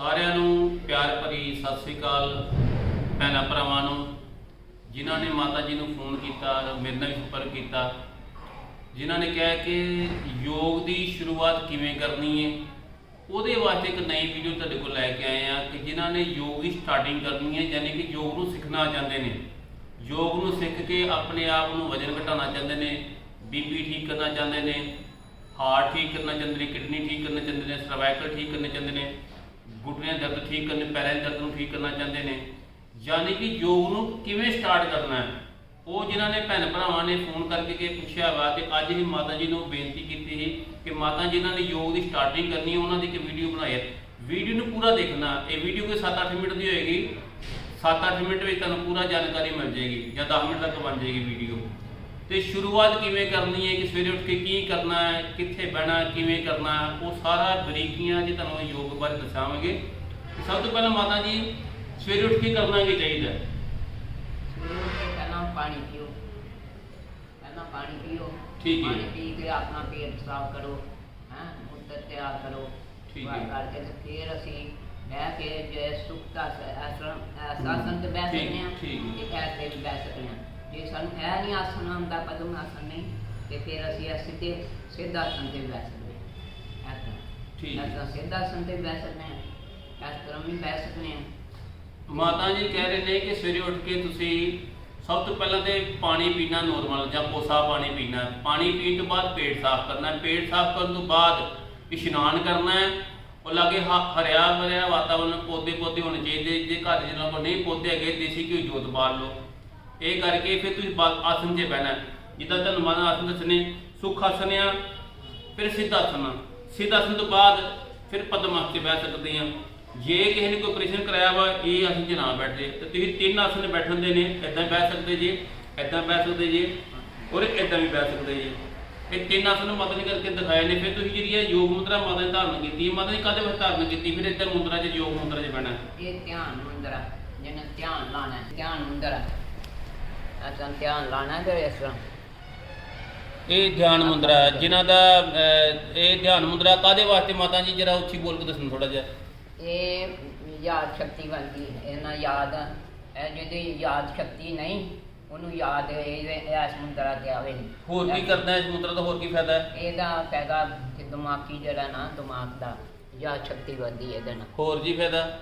ਸਾਰਿਆਂ ਨੂੰ ਪਿਆਰ ਭਰੀ ਸਤਿ ਸ੍ਰੀ ਅਕਾਲ ਭੈਣਾਂ ਭਰਾਵਾਂ ਨੂੰ, ਜਿਨ੍ਹਾਂ ਨੇ ਮਾਤਾ ਜੀ ਨੂੰ ਫੋਨ ਕੀਤਾ, ਮੇਰੇ ਨਾਲ ਸੰਪਰਕ ਕੀਤਾ, ਜਿਨ੍ਹਾਂ ਨੇ ਕਿਹਾ ਕਿ ਯੋਗ ਦੀ ਸ਼ੁਰੂਆਤ ਕਿਵੇਂ ਕਰਨੀ ਹੈ, ਉਹਦੇ ਵਾਸਤੇ ਇੱਕ ਨਈ ਵੀਡੀਓ ਤੁਹਾਡੇ ਕੋਲ ਲੈ ਕੇ ਆਏ ਆ ਕਿ ਜਿਨ੍ਹਾਂ ਨੇ ਯੋਗ ਦੀ ਸਟਾਰਟਿੰਗ ਕਰਨੀ ਹੈ, ਯਾਨੀ ਕਿ ਯੋਗ ਨੂੰ ਸਿੱਖਣਾ ਚਾਹੁੰਦੇ ਨੇ। ਯੋਗ ਨੂੰ ਸਿੱਖ ਕੇ ਆਪਣੇ ਆਪ ਨੂੰ ਵਜਨ ਘਟਾਉਣਾ ਚਾਹੁੰਦੇ ਨੇ, ਬੀਪੀ ਠੀਕ ਕਰਨਾ ਚਾਹੁੰਦੇ ਨੇ ਹਾਰਟ ਠੀਕ ਕਰਨਾ ਚਾਹੁੰਦੇ ਨੇ ਕਿਡਨੀ ਠੀਕ ਕਰਨਾ ਚਾਹੁੰਦੇ ਨੇ ਸਰਵਾਈਕਲ ਠੀਕ ਕਰਨਾ ਚਾਹੁੰਦੇ ਨੇ ਗੁੱਟਿਆਂ ਦੇ ਦਰਦ ਠੀਕ ਕਰਨੇ, ਪੈਰਾਂ ਦੇ ਦਰਦ ਨੂੰ ਠੀਕ ਕਰਨਾ ਚਾਹੁੰਦੇ ਨੇ। ਯਾਨੀ ਕਿ ਯੋਗ ਨੂੰ ਕਿਵੇਂ ਸਟਾਰਟ ਕਰਨਾ ਹੈ? ਉਹ ਜਿਨ੍ਹਾਂ ਨੇ ਭੈਣ ਭਰਾਵਾਂ ਨੇ ਫੋਨ ਕਰਕੇ ਕਿ ਪੁੱਛਿਆ ਵਾ ਤੇ ਅੱਜ ਹੀ ਮਾਤਾ ਜੀ ਨੂੰ ਬੇਨਤੀ ਕੀਤੀ ਸੀ ਕਿ ਮਾਤਾ ਜਿਨ੍ਹਾਂ ਨੇ ਯੋਗ ਦੀ ਸਟਾਰਟਿੰਗ ਕਰਨੀ ਹੈ, ਉਹਨਾਂ ਦੀ ਇੱਕ ਵੀਡੀਓ ਬਣਾਈ ਹੈ। ਵੀਡੀਓ ਨੂੰ ਪੂਰਾ ਦੇਖਣਾ, ਇਹ ਵੀਡੀਓ ਕੋਈ 7-8 ਮਿੰਟ ਦੀ ਹੋਏਗੀ। 7-8 ਮਿੰਟ ਵਿੱਚ ਤੁਹਾਨੂੰ ਪੂਰਾ ਜਾਣਕਾਰੀ ਮਿਲ ਜਾਏਗੀ ਜਾਂ 10 ਮਿੰਟ ਤੱਕ ਬਣ ਜਾਏਗੀ ਵੀਡੀਓ ਤੇ ਸ਼ੁਰੂਆਤ ਕਿਵੇਂ ਕਰਨੀ ਹੈ ਕਿ ਸਵੇਰੇ ਉੱਠ ਕੇ ਕੀ ਕਰਨਾ ਹੈ ਕਿੱਥੇ ਬਹਿਣਾ ਕਿਵੇਂ ਕਰਨਾ ਹੈ ਉਹ ਸਾਰਾ ਬਰੀਕੀਆਂ ਜੀ ਤੁਹਾਨੂੰ ਯੋਗ ਬਾਰੇ ਦੱਸਾਂਗੇ ਸਭ ਤੋਂ ਪਹਿਲਾਂ ਮਾਤਾ ਜੀ ਸਵੇਰੇ ਉੱਠ ਕੇ ਕਰਨਾ ਕੀ ਚਾਹੀਦਾ? ਸਵੇਰੇ ਉੱਠ ਕੇ ਪਹਿਲਾਂ ਪਾਣੀ ਪੀਓ ਪਹਿਲਾਂ ਪਾਣੀ ਪੀਓ ਠੀਕ ਹੈ। ਪਾਣੀ ਪੀ ਕੇ ਆਪਣਾ ਪੇਟ ਸਾਫ਼ ਕਰੋ ਹੈ ਮੁੱਦਰ ਤਿਆਰ ਕਰੋ ਠੀਕ ਹੈ। ਕਰਕੇ ਤੇ ਫਿਰ ਅਸੀਂ ਬਹਿ ਕੇ ਜੇ ਸੁਖਤਾ ਤੇ ਸਕਦੇ ਹਾਂ ਠੀਕ। ਤੇ ਸਕਦੇ ਹਾਂ ਜੇ ਸਾਨੂੰ ਇਹ ਨਹੀਂ ਆਸਨ ਆਉਂਦਾ ਪਦਮ ਆਸਨ ਨਹੀਂ ਤੇ ਫਿਰ ਅਸੀਂ ਇਹ ਸਿੱਧੇ ਸਿੱਧਾ ਆਸਨ ਤੇ ਬਹਿ ਸਕਦੇ ਹਾਂ। ਤਰ੍ਹਾਂ। ਠੀਕ ਹੈ। ਤਰ੍ਹਾਂ ਸਿੱਧਾ ਆਸਨ ਤੇ ਬਹਿ ਸਕਦੇ ਹਾਂ। ਇਸ ਤਰ੍ਹਾਂ ਵੀ ਬਹਿ ਸਕਦੇ ਹਾਂ। ਮਾਤਾ ਜੀ ਕਹਿ ਰਹੇ ਨੇ ਕਿ ਸਵੇਰੇ ਉੱਠ ਕੇ ਤੁਸੀਂ ਸਭ ਤੋਂ ਪਹਿਲਾਂ ਤੇ ਪਾਣੀ ਪੀਣਾ ਨੋਰਮਲ ਜਾਂ ਕੋਸਾ ਪਾਣੀ ਪੀਣਾ। ਹੈ। ਪਾਣੀ ਪੀਣ ਤੋਂ ਬਾਅਦ ਪੇਟ ਸਾਫ਼ ਕਰਨਾ ਹੈ। ਪੇਟ ਸਾਫ਼ ਕਰਨ ਤੋਂ ਬਾਅਦ ਇਸ਼ਨਾਨ ਕਰਨਾ ਹੈ। ਉਹ ਲਾਗੇ ਹ- ਹਰਿਆ ਭਰਿਆ ਵਾਤਾਵਰਨ ਪੌਦੇ ਪੌਦੇ ਹੋਣੇ ਚਾਹੀਦੇ। ਜੇ ਘਰ ਜਿਹਨਾਂ ਕੋਲ ਨਹੀਂ ਪੌਦੇ ਹੈਗੇ ਦੇਸੀ ਘਿਓ ਜੋਤ ਬਾਲ ਲਓ। ਇਹ ਕਰਕੇ ਫਿਰ ਤੁਸੀਂ ਆਸਨ 'ਚ ਬਹਿਣਾ। ਜਿੱਦਾਂ ਤੁਹਾਨੂੰ ਮਾਨਾ ਆਸਨ ਦੱਸਣੇ ਸੁਖ ਆਸਨ ਆ ਫਿਰ ਸਿੱਧ ਆਸਨ ਸਿੱਧ ਆਸਨ ਤੋਂ ਬਾਅਦ ਫਿਰ ਪਦਮ ਆਸਨ ਬਹਿ ਸਕਦੇ ਆ। ਜੇ ਕਿਸੇ ਨੇ ਕੋਈ ਆਪਰੇਸ਼ਨ ਕਰਾਇਆ ਵਾ ਇਹ ਆਸਨ 'ਚ ਨਾ ਬੈਠਦੇ ਤੇ ਤੁਸੀਂ ਤਿੰਨ ਆਸਨ ਬੈਠਣ ਦੇ ਨੇ ਇਦਾਂ ਬਹਿ ਸਕਦੇ ਜੀ ਇਦਾਂ ਬਹਿ ਸਕਦੇ ਜੀ ਔਰ ਇਦਾਂ ਵੀ ਬਹਿ ਸਕਦੇ ਜੀ। ਇਹ ਤਿੰਨ ਆਸਨ ਮਾਤਾ ਕਰਕੇ ਦਿਖਾਏ ਨੇ। ਫਿਰ ਤੁਸੀਂ ਜਿਹੜੀ ਇਹ ਯੋਗ ਮੁਦਰਾ ਮਾਤਾ ਨੇ ਧਾਰਨ ਕੀਤੀ ਹੈ। ਮਾਤਾ ਨੇ ਕਾਹਦੇ ਵਾਸਤੇ ਧਾਰਨ ਕੀਤੀ? ਫਿਰ ਇਦਾਂ ਮੁਦਰਾ 'ਚ ਯੋਗ ਮੁਦਰਾ 'ਚ ਬਹਿਣਾ। ਇਹ ਧਿਆਨ ਮੁੰਦਰਾ ਜਿਹਨੇ ਧਿਆਨ ਲਾਣਾ ਹੈ, ਧਿਆਨ ਮੁੰਦਰਾ। ਅਸਾਂ ਧਿਆਨ ਲਾਣਾ ਹੈ ਤੇ ਇਸ ਤਰ੍ਹਾਂ। ਇਹ ਧਿਆਨ ਮੁੰਦਰਾ ਜਿਨ੍ਹਾਂ ਦਾ ਅਹ, ਇਹ ਧਿਆਨ ਮੁੰਦਰਾ ਕਾਦੇ ਵਾਸਤੇ ਮਾਤਾ ਜੀ ਜਰਾ ਉੱਚੀ ਬੋਲ ਕੇ ਦੱਸਣ ਥੋੜਾ ਜਿਹਾ। ਇਹ ਯਾਦ ਸ਼ਕਤੀ ਬਣਦੀ ਹੈ ਇਹਨਾਂ ਯਾਦ ਇਹ ਜਿਹਦੀ ਯਾਦ ਸ਼ਕਤੀ ਨਹੀਂ ਉਹਨੂੰ ਯਾਦ ਇਹ ਇਸ ਮੁੰਦਰਾ ਤੇ ਆਵੇ। ਨਹੀਂ ਹੋਰ ਕੀ ਕਰਦਾ ਇਸ ਮੁੰਦਰਾ ਦਾ ਹੋਰ ਕੀ ਫਾਇਦਾ ਹੈ? ਇਹਦਾ ਫਾਇਦਾ ਕਿ ਦਿਮਾਗੀ ਜਿਹੜਾ ਨਾ ਦਿਮਾਗ ਦਾ ਯਾਦ ਸ਼ਕਤੀ ਵਧਦੀ ਹੈ ਇਹਦੇ ਨਾਲ। ਹੋਰ ਜੀ ਫਾਇਦਾ?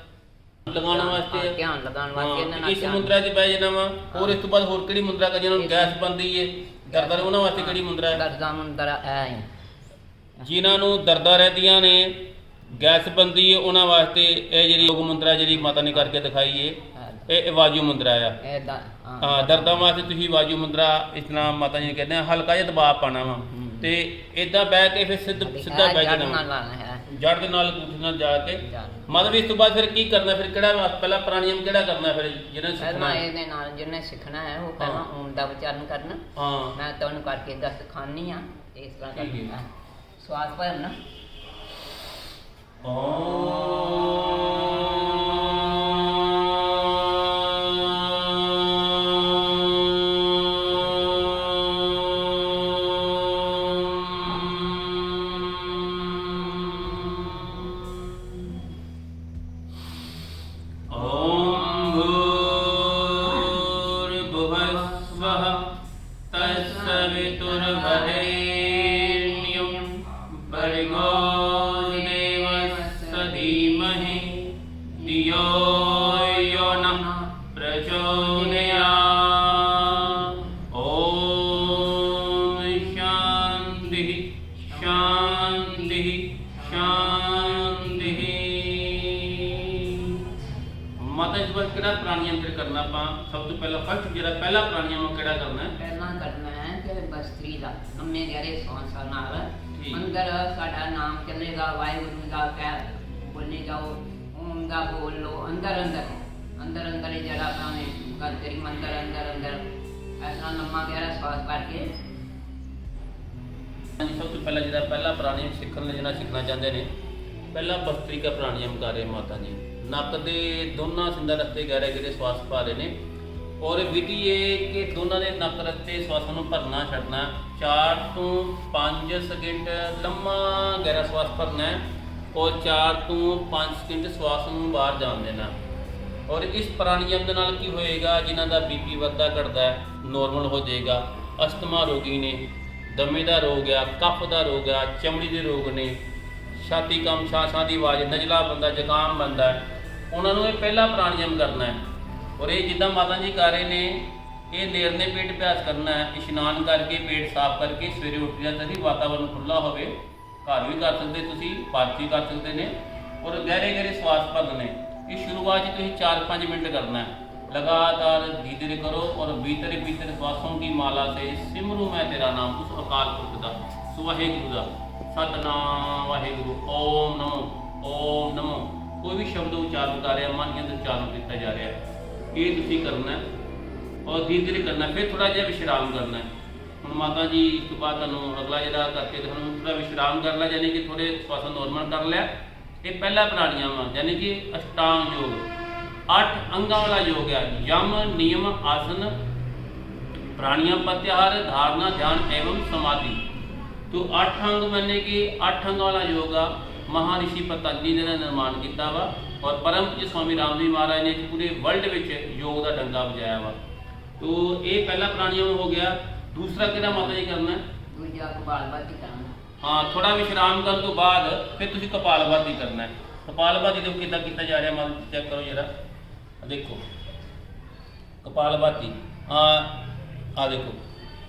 ਲਗਾਉਣ ਵਾਸਤੇ ਧਿਆਨ ਲਗਾਉਣ ਵਾਸਤੇ ਇਹਨਾਂ ਨਾਲ ਇਸ ਧਿਆਨ- ਮੁੰਦਰਾ 'ਚ ਬਹਿ ਜਾਣਾ ਵਾ ਹੋਰ ਇਸ ਤੋਂ ਬਾਅਦ ਹੋਰ ਕਿਹੜੀ ਮੁੰਦਰਾ ਕਾ ਜਿਹਨਾਂ ਨੂੰ ਗੈਸ ਬੰਦੀ ਏ? ਦਰਦਾਂ ਉਹਨਾਂ ਵਾਸਤੇ ਕਿਹੜੀ ਮੁੰਦਰਾ ਹੈ? ਦਰਦਾਂ ਮੁੰਦਰਾ ਇਹ ਹੈ। ਜਿਨ੍ਹਾਂ ਨੂੰ ਦਰਦਾਂ ਰਹਿੰਦੀਆਂ ਨੇ ਗੈਸ ਬੰਦੀ ਏ ਉਹਨਾਂ ਵਾਸਤੇ ਇਹ ਜਿਹੜੀ ਯੋਗ ਮੁੰਦਰਾ ਜਿਹੜੀ ਮਾਤਾ ਨੇ ਕਰਕੇ ਦਿਖਾਈ ਏ ਇਹ ਇਹ ਵਾਜੂ ਮੁੰਦਰਾ ਆ। ਇਹਦਾ ਹਾਂ। ਦਰਦਾਂ ਵਾਸਤੇ ਤੁਸੀਂ ਵਾਜੂ ਮੁੰਦਰਾ ਇਸ ਤਰ੍ਹਾਂ ਮਾਤਾ ਜੀ ਨੇ ਕਹਿੰਦੇ ਆ ਹਲਕਾ ਜਿਹਾ ਦਬਾਅ ਪਾਣਾ ਵਾ। ਤੇ ਇਦਾਂ ਬਹਿ ਕੇ ਫਿਰ ਸਿੱਧ ਸਿੱਧਾ ਬਹਿ ਜਾਣਾ ਨਾਲ ਵਾ। ਲਾਣਾ ਹੈ। ਜੜ ਦੇ ਨਾਲ ਅੰਗੂਠੇ ਨਾਲ ਜਾ ਕੇ। ਮਤਲਬ ਇਸ ਤੋਂ ਬਾਅਦ ਫਿਰ ਕੀ ਕਰਨਾ ਫਿਰ ਕਿਹੜਾ ਪਹਿਲਾ ਪ੍ਰਾਣਾਯਾਮ ਕਿਹੜਾ ਕਰਨਾ ਫਿਰ ਜਿਹਨੇ ਸਿੱਖਣਾ ਹੈ? ਇਹਦੇ ਨਾਲ ਜਿਹਨੇ ਸਿੱਖਣਾ ਹੈ ਉਹ ਪਹਿਲਾਂ। ਓਮ ਦਾ ਉਚਾਰਨ ਕਰਨਾ ਹਾਂ ਮੈਂ ਤੁਹਾਨੂੰ ਕਰਕੇ ਦੱਸ ਖਾਨੀ ਆ ਇਸ ਤਰ੍ਹਾਂ। ਕਰਨਾ ਸਵਾਸ ਭਰਨਾ ॐ तत्सवितुर्वरेण्यं भर्गो देवस्य धीमहि धियो यो नः प्रचोदयात् ॐ शान्तिः शान्तिः शान्तिः ਮਾਤਾ ਜੀ ਬਸ ਕਿਹੜਾ ਪ੍ਰਾਣਾਯਾਮ ਕਰਨਾ ਆਪਾਂ ਸਭ ਤੋਂ ਪਹਿਲਾਂ ਫਸਟ ਜਿਹੜਾ ਪਹਿਲਾ ਪ੍ਰਾਣਾਯਾਮ ਉਹ ਕਿਹੜਾ ਕਰਨਾ ਹੈ ਪਹਿਲਾਂ ਕਰਨਾ ਹੈ ਕਿ ਬਸਤਰੀ ਦਾ ਲੰਮੇ ਗਹਿਰੇ ਸੌਂਸ ਨਾਲ। ਠੀਕ। ਅੰਦਰ ਸਾਡਾ ਨਾਮ ਚੱਲੇਗਾ ਵਾਹਿਗੁਰੂ ਦਾ ਕਹਿ ਬੋਲੇ ਜਾਓ ਓਮ ਦਾ ਬੋਲ ਲੋ ਅੰਦਰ ਅੰਦਰ ਅੰਦਰ ਅੰਦਰ ਹੀ ਜਿਹੜਾ ਭਾਵੇਂ ਕਰ ਤੇਰੀ ਮੰਦਰ ਅੰਦਰ ਅੰਦਰ। ਐਸਾ ਲੰਮਾ ਗਹਿਰਾ ਸਵਾਸ ਕਰਕੇ। ਹਾਂਜੀ ਸਭ ਤੋਂ ਪਹਿਲਾਂ ਜਿਹੜਾ ਪਹਿਲਾ ਪ੍ਰਾਣਾਯਾਮ ਸਿੱਖਣ ਲਈ ਜਿਹੜਾ ਸਿੱਖਣਾ ਚਾਹੁੰਦੇ ਨੇ ਪਹਿਲਾ ਭਸਤਰੀਕਾ ਪ੍ਰਾਣਾਯਾਮ ਕਰ ਰਹੇ ਮਾਤਾ ਜੀ। ਨੱਕ ਦੇ ਦੋਨਾਂ ਸਿੰਧਾਂ ਰਸਤੇ ਗਹਿਰੇ ਗਹਿਰੇ ਸਵਾਸ ਪਾ ਰਹੇ ਨੇ। ਔਰ ਵਿਧੀ ਇਹ ਕਿ ਦੋਨਾਂ ਦੇ ਨੱਕ ਰਸਤੇ ਸਵਾਸਾਂ ਨੂੰ ਭਰਨਾ, ਛੱਡਣਾ 4 ਤੋਂ 5 ਸਕਿੰਟ ਲੰਮਾ ਗਹਿਰਾ ਸਵਾਸ ਭਰਨਾ ਔਰ 4 ਤੋਂ 5 ਸਕਿੰਟ ਸਵਾਸ ਨੂੰ ਬਾਹਰ ਜਾਣ ਦੇਣਾ ਔਰ ਇਸ ਪ੍ਰਾਣਾਯਾਮ ਦੇ ਨਾਲ ਕੀ ਹੋਏਗਾ? ਜਿਨ੍ਹਾਂ ਦਾ ਬੀਪੀ ਵੱਧਦਾ ਘਟਦਾ ਨੋਰਮਲ ਹੋ ਜਾਏਗਾ। ਅਸਥਮਾ ਰੋਗੀ ਨੇ, ਦਮੇ ਦਾ ਰੋਗ ਆ, ਕਫ ਦਾ ਰੋਗ ਆ, ਚਮੜੀ ਦੇ ਰੋਗ ਨੇ, ਛਾਤੀ ਕੰਮ ਛਾਛਾਂ ਦੀ ਆਵਾਜ਼, ਨਜਲਾ ਬੰਦਾ, ਜ਼ੁਕਾਮ ਬੰਦਾ ਉਹਨਾਂ ਨੂੰ ਇਹ ਪਹਿਲਾ ਪ੍ਰਾਣਾਯਾਮ ਕਰਨਾ ਹੈ। ਔਰ ਇਹ ਜਿੱਦਾਂ ਮਾਤਾ ਜੀ ਕਰ ਰਹੇ ਨੇ ਇਹ ਨੇਰਨੇ ਪੇਟ ਅਭਿਆਸ ਕਰਨਾ ਹੈ ਇਸ਼ਨਾਨ ਕਰਕੇ ਪੇਟ ਸਾਫ਼ ਕਰਕੇ ਸਵੇਰੇ ਉੱਠ ਜਾਂਦਾ ਸੀ ਵਾਤਾਵਰਨ ਖੁੱਲਾ ਹੋਵੇ ਘਰ ਵੀ ਕਰ ਸਕਦੇ ਤੁਸੀਂ ਪਾਰਕ ਵੀ ਕਰ ਸਕਦੇ ਨੇ ਔਰ ਗਹਿਰੇ ਗਹਿਰੇ ਸਵਾਸ ਭਰਨੇ ਨੇ ਇਹ ਸ਼ੁਰੂਆਤ 'ਚ ਤੁਸੀਂ 4-5 ਮਿੰਟ ਕਰਨਾ ਹੈ लगातार धीरे करो और भीतर भीतर श्वासों की माला से सिमरू मैं तेरा नाम उस अकाल पुरख ਦਾ ਸੋ ਵਾਹਿਗੁਰੂ ਦਾ ਸਤਨਾਮ ਵਾਹਿਗੁਰੂ ਓਮ ਨਮੋ ਓਮ ਨਮੋ ਕੋਈ ਵੀ ਸ਼ਬਦ ਉਚਾਰਨ ਕਰ ਰਿਹਾ ਮਨ ਦੇ ਅੰਦਰ ਉਚਾਰਨ ਕੀਤਾ ਜਾ ਰਿਹਾ ਹੈ। ਇਹ ਤੁਸੀਂ ਕਰਨਾ ਹੈ ਔਰ ਧੀਰੇ ਧੀਰੇ ਕਰਨਾ ਫਿਰ ਥੋੜਾ ਜਿਹਾ ਵਿਸ਼ਰਾਮ ਕਰਨਾ ਹੈ। ਹੁਣ ਮਾਤਾ ਜੀ, ਇਸ ਤੋਂ ਬਾਅਦ ਤੁਹਾਨੂੰ ਅਗਲਾ ਜਿਹੜਾ ਕਰਕੇ ਤੁਹਾਨੂੰ ਥੋੜਾ ਵਿਸ਼ਰਾਮ ਕਰ ਲਿਆ, ਯਾਨੀ ਕਿ ਥੋੜੇ ਸਵਾਸਾਂ ਨੋਰਮਲ ਕਰ ਲਿਆ। ਇਹ ਪਹਿਲਾ ਪ੍ਰਾਣੀਆਂ ਵਾ, ਯਾਨੀ ਕਿ ਅਸ਼ਟਾਂਗ ਯੋਗ। ਅੱਠ ਅੰਗਾਂ ਵਾਲਾ ਯੋਗ ਹੈ। ਯਮ, ਨਿਯਮ, ਆਸਨ, ਪ੍ਰਾਣੀਆਂ ਪ੍ਰਤਿਹਾਰ, ਧਾਰਨਾ, ਧਿਆਨ ਐਵੰ ਸਮਾਧੀ। ਤੋ ਅੱਠ ਅੰਗ ਮੰਨੇ ਕਿ ਅੱਠ ਅੰਗਾਂ ਵਾਲਾ ਯੋਗ ਆ। ਮਹਾਰਿਸ਼ੀ ਪਤੰਜਲੀ ਨੇ ਨਿਰਮਾਣ ਕੀਤਾ ਵਾ। ਔਰ ਪਰਮ ਪੂਜਯ ਸਵਾਮੀ ਰਾਮਦੇਵ ਮਹਾਰਾਜ ਨੇ ਪੂਰੇ ਵਰਲਡ ਵਿੱਚ ਯੋਗ ਦਾ ਡੰਗਾ ਵਜਾਇਆ ਵਾ। ਤੋ ਇਹ ਪਹਿਲਾ ਪ੍ਰਾਣਾਯਾਮ ਹੋ ਗਿਆ। ਦੂਸਰਾ ਕਿਹੜਾ ਮਾਤਾ ਜੀ ਕਰਨਾ? ਹੈ ਦੂਜਾ ਕਪਾਲਭਾਤੀ ਕਰਨਾ। ਹਾਂ ਥੋੜਾ ਵਿਸ਼ਰਾਮ ਕਰਨ ਤੋਂ ਬਾਅਦ ਫਿਰ ਤੁਸੀਂ ਕਪਾਲਭਾਤੀ ਕਰਨਾ ਹੈ। ਕਪਾਲਭਾਤੀ ਦੇਖੋ ਕਿੱਦਾਂ ਕੀਤਾ ਜਾ ਰਿਹਾ ਮਾਤਾ ਚੈੱਕ ਕਰੋ ਜਰਾ। ਦੇਖੋ। ਕਪਾਲਭਾਤੀ। ਆ ਆ ਦੇਖੋ।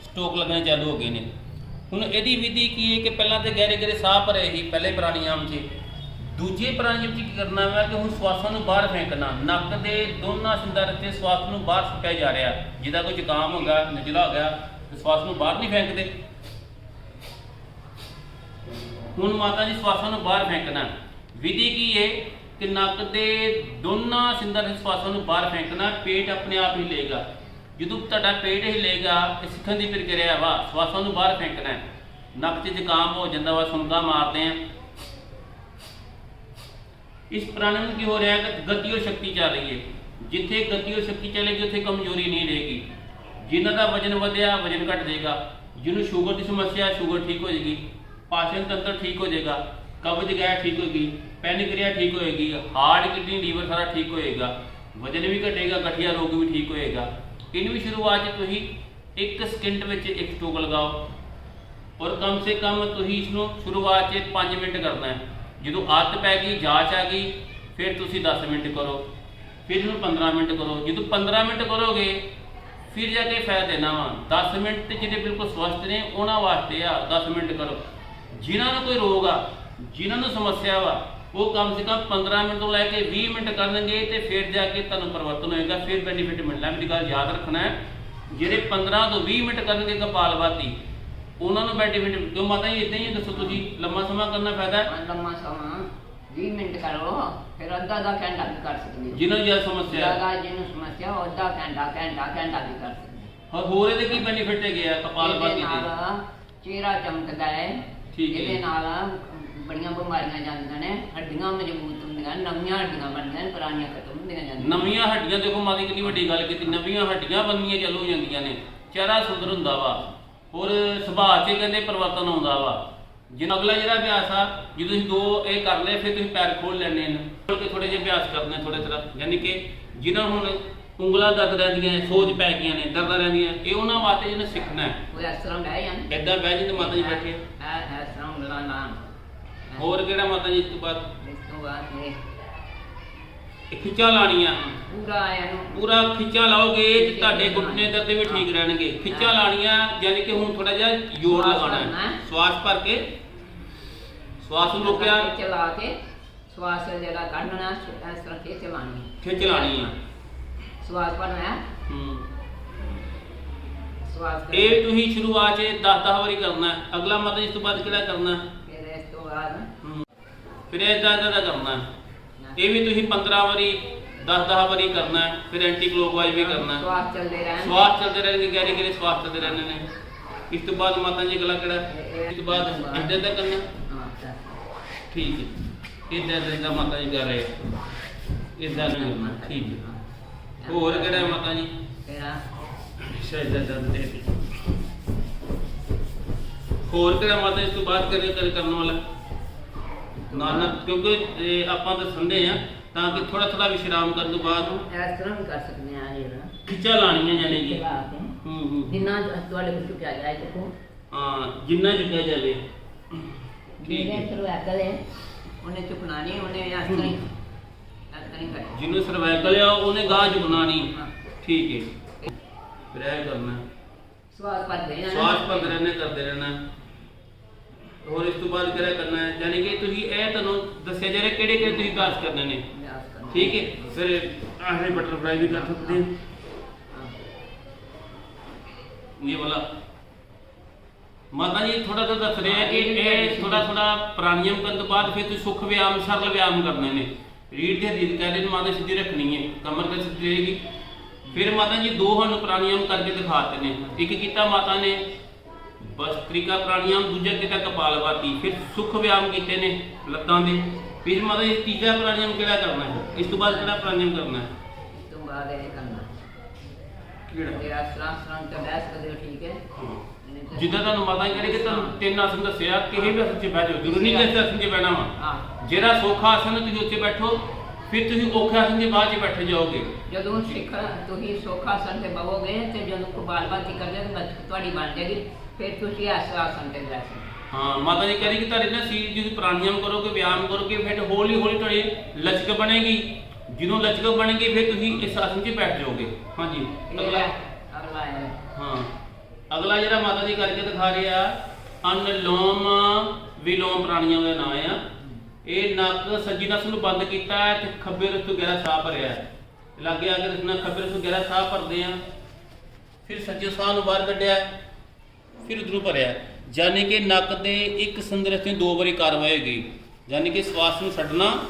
ਸਟੋਕ ਲੱਗਣੇ ਚਾਲੂ ਹੋ ਗਏ ਨੇ। ਹੁਣ ਇਹਦੀ ਵਿਧੀ ਕੀ ਹੈ ਕਿ ਪਹਿਲਾਂ ਤੇ ਗਹਿਰੇ ਗਹਿਰੇ ਸਾਹ ਭਰੇ ਹੀ ਪਹਿਲੇ ਪ੍ਰਾਣਾਯਾਮ 'ਚ ਦੂਜੇ ਪ੍ਰਾਣਾਯਾਮ 'ਚ ਕੀ ਕਰਨਾ ਹੈ ਕਿ ਹੁਣ ਸਵਾਸਾਂ ਨੂੰ ਬਾਹਰ ਫੇਂਕਣਾ, ਨੱਕ ਦੇ ਦੋਨਾਂ ਸਿੰਦਰ ਤੇ ਸਵਾਸ ਨੂੰ ਬਾਹਰ ਸੁੱਟਿਆ ਜਾ ਰਿਹਾ। ਜਿਹਦਾ ਕੋਈ ਜ਼ੁਕਾਮ ਹੋ ਗਿਆ ਨਜ਼ਲਾ ਹੋ ਗਿਆ ਤੇ ਸਵਾਸ ਨੂੰ ਬਾਹਰ ਨਹੀਂ ਫੇਂਕਦੇ। ਹੁਣ ਮਾਤਾ ਜੀ ਸਵਾਸਾਂ ਨੂੰ ਬਾਹਰ ਫੇਂਕਣਾ। ਵਿਧੀ ਕੀ ਹੈ ਕਿ ਨੱਕ ਦੇ ਦੋਨਾਂ ਸਿੰਦਰ ਦੇ ਸਵਾਸਾਂ ਨੂੰ ਬਾਹਰ ਫੇਂਕਣਾ, ਪੇਟ ਆਪਣੇ ਆਪ ਹੀ ਲੇਗਾ ਜਦੋਂ ਤੁਹਾਡਾ ਪੇਟ ਹੀ ਹਿਲੇਗਾ ਇਹ ਸਿੱਖਣ ਦੀ ਪ੍ਰਕਿਰਿਆ ਵਾ, ਸਵਾਸਾਂ ਨੂੰ ਬਾਹਰ ਫੇਂਕਣਾ। ਨੱਕ 'ਚ ਜ਼ੁਕਾਮ ਹੋ ਜਾਂਦਾ ਵਾ, ਸੁੰਗਾ ਮਾਰਦੇ ਆ। ਇਸ ਪ੍ਰਾਣਾਯਾਮ ਨੂੰ ਕੀ ਹੋ ਰਿਹਾ ਹੈ ਕਿ ਗਤੀ ਔਰ ਸ਼ਕਤੀ ਚੱਲ ਰਹੀ ਹੈ। ਜਿੱਥੇ ਗਤੀ ਔਰ ਸ਼ਕਤੀ ਚੱਲੇਗੀ, ਉੱਥੇ ਕਮਜ਼ੋਰੀ ਨਹੀਂ ਰਹੇਗੀ। ਜਿਨ੍ਹਾਂ ਦਾ ਵਜਨ ਵਧਿਆ, ਵਜਨ ਘਟ ਜਾਏਗਾ ਜਿਹਨੂੰ ਸ਼ੂਗਰ ਦੀ ਸਮੱਸਿਆ ਸ਼ੂਗਰ ਠੀਕ ਹੋ ਜਾਏਗੀ। ਪਾਚਨ ਤੰਤਰ ਠੀਕ ਹੋ ਜਾਏਗਾ। ਕਬਜ਼ ਗੈਸ ਠੀਕ ਹੋਏਗੀ ਪੈਨਕ੍ਰੀਆ ਠੀਕ ਹੋਏਗੀ ਹਾਰਟ, ਕਿਡਨੀ, ਲੀਵਰ ਸਾਰਾ ਠੀਕ ਹੋਏਗਾ। ਵਜਨ ਵੀ ਘਟੇਗਾ, ਗਠੀਆ ਰੋਗ ਵੀ ਠੀਕ ਹੋਏਗਾ। ਇਹਨੂੰ ਵੀ ਸ਼ੁਰੂਆਤ 'ਚ ਤੁਸੀਂ 1 ਸਕਿੰਟ ਵਿੱਚ ਇੱਕ ਸਟੋਕ ਲਗਾਓ। ਔਰ ਕਮ ਸੇ ਕਮ ਤੁਸੀਂ ਇਸ ਨੂੰ ਸ਼ੁਰੂਆਤ 'ਚ 5 ਮਿੰਟ ਕਰਨਾ ਹੈ। ਜਦੋਂ ਆਦਤ ਪੈ ਗਈ, ਜਾਂਚ ਆ ਗਈ, ਫਿਰ ਤੁਸੀਂ 10 ਮਿੰਟ ਕਰੋ, ਫਿਰ ਇਹਨੂੰ 15 ਮਿੰਟ ਕਰੋ। ਜਦੋਂ 15 ਮਿੰਟ ਕਰੋਗੇ, ਫਿਰ ਜਾ ਕੇ ਫਾਇਦਾ ਦੇਣਾ ਵਾ। 10 ਮਿੰਟ ਜਿਹੜੇ ਬਿਲਕੁਲ ਸਵਸਥ ਨੇ, ਉਹਨਾਂ ਵਾਸਤੇ ਆ 10 ਮਿੰਟ ਕਰੋ। ਜਿਨ੍ਹਾਂ ਨੂੰ ਕੋਈ ਰੋਗ ਆ, ਜਿਨ੍ਹਾਂ ਨੂੰ ਸਮੱਸਿਆ ਵਾ, ਉਹ ਕਮ ਸੇ ਕਮ 15 ਮਿੰਟ ਤੋਂ ਲੈ ਕੇ 20 ਮਿੰਟ ਕਰਨਗੇ ਤੇ ਫਿਰ ਜਾ ਕੇ ਤੁਹਾਨੂੰ ਪਰਿਵਰਤਨ ਹੋਏਗਾ, ਫਿਰ ਬੈਨੀਫਿਟ ਮਿਲਣਾ। ਮੇਰੀ ਗੱਲ ਯਾਦ ਰੱਖਣਾ ਹੈ, ਜਿਹੜੇ 15 ਤੋਂ 20 ਮਿੰਟ ਕਰਨਗੇ ਕਪਾਲ ਭਾਤੀ ਉਹਨਾਂ ਨੂੰ ਬੈਨੀਫਿਟ ਕਿਉਂ ਮਾਤਾ ਜੀ ਇਦਾਂ ਹੀ ਦੱਸੋ ਤੁਸੀਂ ਲੰਮਾ ਸਮਾਂ ਕਰਨਾ ਫਾਇਦਾ ਹੈ? ਲੰਮਾ ਸਮਾਂ। 20 ਮਿੰਟ ਕਰੋ ਫਿਰ ਅੱਧਾ ਦਾ ਘੰਟਾ ਵੀ ਕਰ ਸਕਦੇ ਹੋ। ਜਿਨ੍ਹਾਂ ਨੂੰ ਸਮੱਸਿਆ ਹੈ। ਜ਼ਿਆਦਾ ਜਿਹਨੂੰ ਸਮੱਸਿਆ ਉਹ ਅੱਧਾ ਘੰਟਾ ਘੰਟਾ ਘੰਟਾ ਵੀ ਕਰ ਸਕਦੇ ਹੋ। ਹੋਰ ਹੋਰ ਇਹਦੇ ਕੀ ਬੈਨੀਫਿਟ ਹੈਗੇ ਆ ਕਪਾਲਭਾਤੀ ਇਹਦੇ ਦੇ? ਨਾਲ ਚਿਹਰਾ ਚਮਕਦਾ ਹੈ। ਠੀਕ ਹੈ। ਇਹਦੇ ਨਾਲ ਬੜੀਆਂ ਬਿਮਾਰੀਆਂ ਜਾਂਦੀਆਂ ਨੇ ਹੱਡੀਆਂ ਮਜ਼ਬੂਤ ਹੁੰਦੀਆਂ ਨਵੀਆਂ ਹੱਡੀਆਂ ਬਣਦੀਆਂ ਨੇ ਪੁਰਾਣੀਆਂ ਖਤਮ ਹੁੰਦੀਆਂ ਜਾਂਦੀਆਂ ਨਵੀਆਂ ਹੱਡੀਆਂ ਦੇਖੋ ਮਾਦੀ ਕਿੰਨੀ ਵੱਡੀ ਗੱਲ ਕੀਤੀ ਨਵੀਆਂ ਹੱਡੀਆਂ ਬਣਨੀਆਂ ਚਾਲੂ ਹੋ ਜਾਂਦੀਆਂ ਨੇ। ਚਿਹਰਾ ਸੁੰਦਰ ਹੁੰਦਾ ਵਾ। ਔਰ ਸੁਭਾਅ 'ਚ ਕਹਿੰਦੇ ਪਰਿਵਰਤਨ ਆਉਂਦਾ ਵਾ। ਜਿਨ ਅਗਲਾ ਜਿਹੜਾ ਅਭਿਆਸ ਆ ਜਦੋਂ ਤੁਸੀਂ ਦੋ ਇਹ ਕਰ ਲਏ ਫਿਰ ਤੁਸੀਂ ਪੈਰ ਖੋਲ ਲੈਣੇ ਨੇ। ਖੋਲ ਕੇ ਥੋੜੇ ਜਿਹਾ ਅਭਿਆਸ ਕਰਨੇ ਥੋੜੇ ਤਰ੍ਹਾਂ। ਯਾਨੀ ਕਿ ਜਿਨ੍ਹਾਂ ਹੁਣ ਉਂਗਲਾਂ ਦਰਦ ਰਹਿੰਦੀਆਂ ਨੇ, ਸੋਜ ਪੈ ਗਈਆਂ ਨੇ ਦਰਦਾਂ ਰਹਿੰਦੀਆਂ ਇਹ ਉਹਨਾਂ ਵਾਸਤੇ ਜਿਹਨੇ ਸਿੱਖਣਾ ਹੈ। ਕੋਈ ਇਸ ਤਰ੍ਹਾਂ ਬਹਿ ਜਾਣ ਏਦਾਂ ਬਹਿ ਜਿੰਦੇ ਮਾਤਾ ਜੀ ਬੈਠੇ। ਆ। ਹੈ ਇਸ ਤਰ੍ਹਾਂ ਉਂਗਲਾਂ ਨਾਲ ਹੋਰ ਕਿਹੜਾ ਮਾਤਾ ਜੀ ਇਸ ਤੋਂ ਬਾਅਦ? ਇਸ ਤੋਂ ਬਾਅਦ ਇਹ ਖਿੱਚਾਂ ਲਾਣੀਆਂ ਪੂਰਾ ਇਹਨੂੰ ਪੂਰਾ ਖਿੱਚਾਂ ਲਾਓਗੇ ਤੇ ਤੁਹਾਡੇ ਘੁੱਟਨੇ ਦਰਦ ਵੀ ਠੀਕ ਰਹਿਣਗੇ ਖਿੱਚਾਂ ਲਾਣੀਆਂ ਯਾਨੀ ਕਿ ਹੁਣ ਥੋੜਾ ਜਿਹਾ ਜ਼ੋਰ ਸਵਾਸ ਲਗਾਉਣਾ ਭਰਨਾ ਹੈ ਹੈ। ਸਵਾਸ ਭਰ ਕੇ ਸਵਾਸ ਨੂੰ ਰੋਕਿਆ ਚਲਾ ਕੇ ਸਵਾਸ ਜਿਹੜਾ ਕੱਢਣਾ ਇਸ ਤਰ੍ਹਾਂ ਖਿੱਚ ਲਾਣੀ ਖਿੱਚ ਲਾਣੀ ਹੈ ਸਵਾਸ ਭਰਨਾ ਹੈ ਹੂੰ ਸਵਾਸ ਕਰਨਾ। ਇਹ ਤੁਸੀਂ ਸ਼ੁਰੂਆਤ 'ਚ 10-10 ਵਾਰੀ ਕਰਨਾ ਹੈ। ਅਗਲਾ ਮਤ ਇਸ ਤੋਂ ਬਾਅਦ ਕਿਹੜਾ ਕਰਨਾ ਹੈ? ਫਿਰ ਇਸ ਤੋਂ ਬਾਅਦ ਹੂੰ। ਫਿਰ ਇਦਾਂ ਇਦਾਂ ਦਾ ਕਰਨਾ ਹੈ। ਇਹ ਵੀ ਤੁਸੀਂ 15 ਵਾਰੀ 10-10 ਵਾਰੀ ਕਰਨਾ ਹੈ। ਫਿਰ ਐਂਟੀ ਕਲੋਕਵਾਈਜ਼ ਵੀ ਕਰਨਾ ਹੈ। ਸਵਾਸ ਚੱਲਦੇ ਰਹਿਣ। ਸਵਾਸ ਚੱਲਦੇ ਰਹਿਣਗੇ ਗਹਿਰੇ ਗਹਿਰੇ ਸਵਾਸ ਚੱਲਦੇ ਰਹਿੰਦੇ ਨੇ ਇਸ ਤੋਂ ਬਾਅਦ ਮਾਤਾ ਜੀ ਅਗਲਾ ਕਿਹੜਾ ਇਸ ਤੋਂ ਬਾਅਦ ਇੱਦਾਂ ਇਦਾਂ ਕਰਨਾ। ਠੀਕ ਹੈ। ਇਦਾਂ ਇਦਾਂ ਮਾਤਾ ਜੀ ਕਰ ਰਹੇ ਇਦਾਂ ਨਹੀਂ ਕਰਨਾ ਠੀਕ ਹੈ। ਹੋਰ ਕਿਹੜਾ ਮਾਤਾ ਜੀ? ਆਹ ਸ਼ਾਇਦ ਇਦਾਂ ਦੇ ਹੋਰ ਕਿਹੜਾ ਮਾਤਾ ਇਸ ਤੋਂ ਬਾਅਦ ਕਰੇ ਕਰ ਕਰਨ ਵਾਲਾ? ਨਾਲ ਕਿਉਂਕਿ ਇਹ ਆਪਾਂ ਤਾਂ ਸੰਦੇ ਆ ਤਾਂ ਕਿ ਥੋੜਾ ਥੋੜਾ ਵਿਸ਼ਰਾਮ ਕਰਨ ਤੋਂ ਬਾਅਦ ਇਸ ਤਰ੍ਹਾਂ ਵੀ ਕਰ ਸਕਦੇ ਆ ਇਹ ਨਾ। ਖਿੱਚਾ ਲਾਣੀਆਂ ਜਾਨੇ ਜੀ ਲਗਾ ਕੇ। ਹੂੰ ਹੂੰ ਜਿੰਨਾ ਤੁਹਾਡੇ ਕੋਲ ਚੁੱਕਿਆ ਜਾਏ ਦੇਖੋ। ਹਾਂ ਜਿੰਨਾ ਚੁੱਕਿਆ ਜਾਵੇ। ਠੀਕ ਹੈ। ਸਰਵੈਕਲ ਹੈ। ਉਹਨੇ ਚੁੱਕਣਾ ਨਹੀਂ ਉਹਨੇ ਇਸ ਤਰ੍ਹਾਂ ਹੀ ਇਸ ਤਰ੍ਹਾਂ ਹੀ ਕਰਨਾ ਜਿਹਨੂੰ ਸਰਵਾਈਕਲ ਆ ਉਹਨੇ ਗਾਹ ਝੁਕਣਾ ਨਹੀਂ। ਠੀਕ ਹੈ। ਫਿਰ ਇਹ ਕਰਨਾ। ਸਵਾਦ ਭਰਦੇ ਜਾਣਾ ਸਵਾਸ ਭੰਗ ਰਹਿਣਾ ਕਰਦੇ ਰਹਿਣਾ। ਹੋਰ ਇਸ ਤੋਂ ਬਾਅਦ ਕਿਹੜਾ ਕਰਨਾ। ਹੈ ਯਾਨੀ ਕਿ ਤੁਸੀਂ ਦੱਸਿਆ ਜਾ ਰਿਹਾ ਕਿਹੜੇ ਕਿਹੜੇ ਤੁਸੀਂ ਕਾਸ ਕਰਨੇ ਨੇ? ਅਭਿਆਸ। ਠੀਕ ਹੈ। ਫਿਰ ਆਹਰੇ ਬਟਰਫਲਾਈ ਵੀ ਕਰ ਸਕਦੇ ਹੋ। ਇਹ ਵਾਲਾ। ਮਾਤਾ ਜੀ ਥੋੜਾ ਜਿਹਾ ਦੱਸ ਰਹੇ ਕਿ ਇਹ ਥੋੜਾ ਥੋੜਾ ਪ੍ਰਾਣਾਯਾਮ ਕਰਨ ਤੋਂ ਬਾਅਦ ਫਿਰ ਤੁਸੀਂ ਸੁਖ ਵਿਆਮ ਸਰਲ ਵਿਆਮ ਕਰਨੇ ਨੇ। ਰੀੜ ਦੀ ਰੀੜ ਕਹਿੰਦੇ ਨੇ ਮਾਤਾ ਸਿੱਧੀ ਰੱਖਣੀ ਹੈ। ਕਮਰ ਤੇ ਸਿੱਧੀ ਰਹੇਗੀ। ਫਿਰ ਮਾਤਾ ਜੀ ਦੋ ਸਾਨੂੰ ਪ੍ਰਾਣਾਯਾਮ ਕਰਕੇ ਦਿਖਾਤੇ ਨੇ। ਇੱਕ ਕੀਤਾ ਮਾਤਾ ਨੇ ਬਸਤ੍ਰਿਕਾ ਪ੍ਰਾਣਾਯਾਮ ਦੂਜਾ ਕੀਤਾ ਕਪਾਲਭਾਤੀ। ਫਿਰ ਸੁਖ ਵਿਆਮ ਕੀਤੇ ਨੇ ਲੱਤਾਂ ਦੇ। ਫਿਰ ਮਾਤਾ ਤੀਜਾ ਪ੍ਰਾਣਾਯਾਮ ਕਿਹੜਾ ਕਰਨਾ ਹੈ ਇਸ ਤੋਂ ਬਾਅਦ ਕਿਹੜਾ ਪ੍ਰਾਣਾਯਾਮ ਕਰਨਾ ਹੈ ਇਸ ਤੋਂ ਬਾਅਦ ਇਹ ਕਰਨਾ ਕਿਹੜਾ ਤੇ ਆਸਰਾ ਆਸਰਾ ਤੇ ਕਰਦੇ ਹੋ ਠੀਕ ਹੈ ਨਹੀਂ ਤਾਂ- ਜਿੱਦਾਂ ਤੁਹਾਨੂੰ ਮਾਤਾ ਜੀ ਕਹਿੰਦੇ ਕਿ ਤੁਹਾਨੂੰ ਤਿੰਨ ਆਸਨ ਦੱਸਿਆ ਕਿਸੇ ਵੀ ਆਸਨ 'ਚ ਬਹਿ ਜਾਓ ਜ਼ਰੂਰੀ ਨਹੀਂ ਕਿ ਇਸ ਆਸਨ 'ਚ ਬਹਿਣਾ ਵਾ ਹਾਂ ਜਿਹੜਾ ਸੌਖਾ ਆਸਨ ਹੈ ਤੁਸੀਂ ਉੱਥੇ ਬੈਠੋ ਫਿਰ ਤੁਸੀਂ ਔਖੇ ਆਸਨ ਦੇ ਬਾਅਦ 'ਚ ਬੈਠੇ ਜਾਓਗੇ ਜਦੋਂ ਸਿੱਖ ਤੁਸੀਂ ਸੋਖਾ ਆਸਨ ਤੇ ਬਵੋਗੇ ਤੇ ਜਦੋਂ ਕਪਾਲਭਾਤੀ ਕਰਦੇ ਤਾਂ ਬਸ ਤੁਹਾਡੀ ਬਣ ਜਾਏਗੀ ਫਿਰ ਤੁਸੀਂ ਆਸਰਾ ਆਸਨ ਤੇ ਬੈਠ ਹਾਂ ਮਾਤਾ ਜੀ ਕਹਿੰਦੇ ਕਿ ਤੁਹਾਡੇ ਨਾ ਸੀ ਜਦੋਂ ਪ੍ਰਾਣਾਯਾਮ ਕਰੋਗੇ ਵਿਆਮ ਕਰੋਗੇ ਫਿਰ ਹੌਲੀ ਹੌਲੀ ਤੁਹਾਡੀ ਲਚਕ ਬਣੇਗੀ। ਜਦੋਂ ਲਚਕ ਬਣੇਗੀ ਫਿਰ ਤੁਸੀਂ ਇਸ ਆਸਨ 'ਚ ਬੈਠ ਜਾਓਗੇ। ਹਾਂਜੀ ਅਗਲਾ। ਹੈ। ਹਾਂ ਅਗਲਾ ਜਿਹੜਾ ਮਾਤਾ ਜੀ ਕਰਕੇ ਦਿਖਾ ਰਹੇ ਆ ਅਨਲੋਮ ਵਿਲੋਮ ਪ੍ਰਾਣੀਆਂ ਦਾ ਨਾਮ ਆ। ਇਹ ਨੱਕ ਸੱਜੀ ਨਸ ਨੂੰ ਬੰਦ ਕੀਤਾ ਹੈ ਤੇ ਖੱਬੇ ਰਸ ਤੋਂ ਗਹਿਰਾ ਸਾਹ ਭਰਿਆ ਲਾਗੇ ਆ ਕੇ ਰਸਨਾ ਖੱਬੇ ਰਸ ਤੋਂ ਗਹਿਰਾ ਸਾਹ ਭਰਦੇ ਆ ਫਿਰ ਸੱਜੇ ਸਾਹ ਨੂੰ ਬਾਹਰ ਕੱਢਿਆ ਫਿਰ ਉਧਰੋਂ ਭਰਿਆ। ਯਾਨੀ ਕਿ ਨੱਕ ਦੇ ਇੱਕ ਸੰਦਰ ਤੋਂ ਦੋ ਵਾਰੀ ਕਾਰਵਾਈ ਹੋਏਗੀ ਯਾਨੀ ਕਿ ਸਵਾਸ ਨੂੰ ਛੱਡਣਾ,